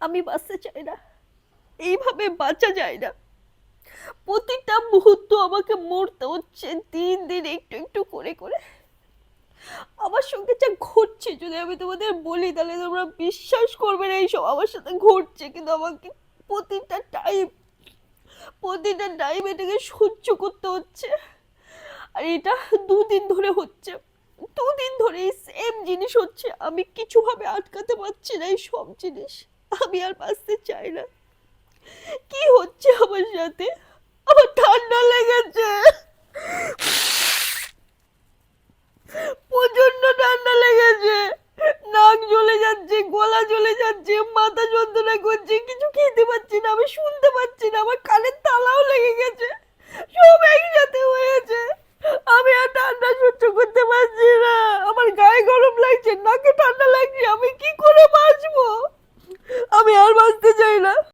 আমি বাঁচতে চাই না। এইভাবে বাঁচা যায় না। প্রতিটা মুহূর্ত আমাকে মরতে হচ্ছে, দিন দিন একটু একটু করে করে। আমার সঙ্গে যা ঘটছে, যদি আমি তোমাদের বলি, তাহলে তোমরা বিশ্বাস করবে না এইসব আমার সাথে ঘটছে, কিন্তু আমাকে প্রতিটা টাইম প্রতিটা টাইম এটাকে সহ্য করতে হচ্ছে। আর এটা দুদিন ধরে হচ্ছে। দুদিন ধরে এই সেম জিনিস হচ্ছে। আমি কিছুভাবে আটকাতে পারছি না এই সব জিনিস। আমি আর বাঁচতে চাই না। কি হচ্ছে আমার সাথে? আমার ঠান্ডা লেগেছে। প্রচণ্ড ঠান্ডা লেগেছে। নাক জ্বলে যাচ্ছে, গলা জ্বলে যাচ্ছে, মাথা যন্ত্রণা করছে, কিছু খেতে পাচ্ছি না, আমি শুনতে পাচ্ছি না, আমার কানের তালাও লেগে গেছে। সব একসাথে হয়েছে। আমি আর ঠান্ডা সহ্য করতে পারছি না। আমার গায়ে গরম লাগছে, নাকে ঠান্ডা লাগছে, আমি কি করে বাঁচবো আমি আর বাঁচতে চাই না।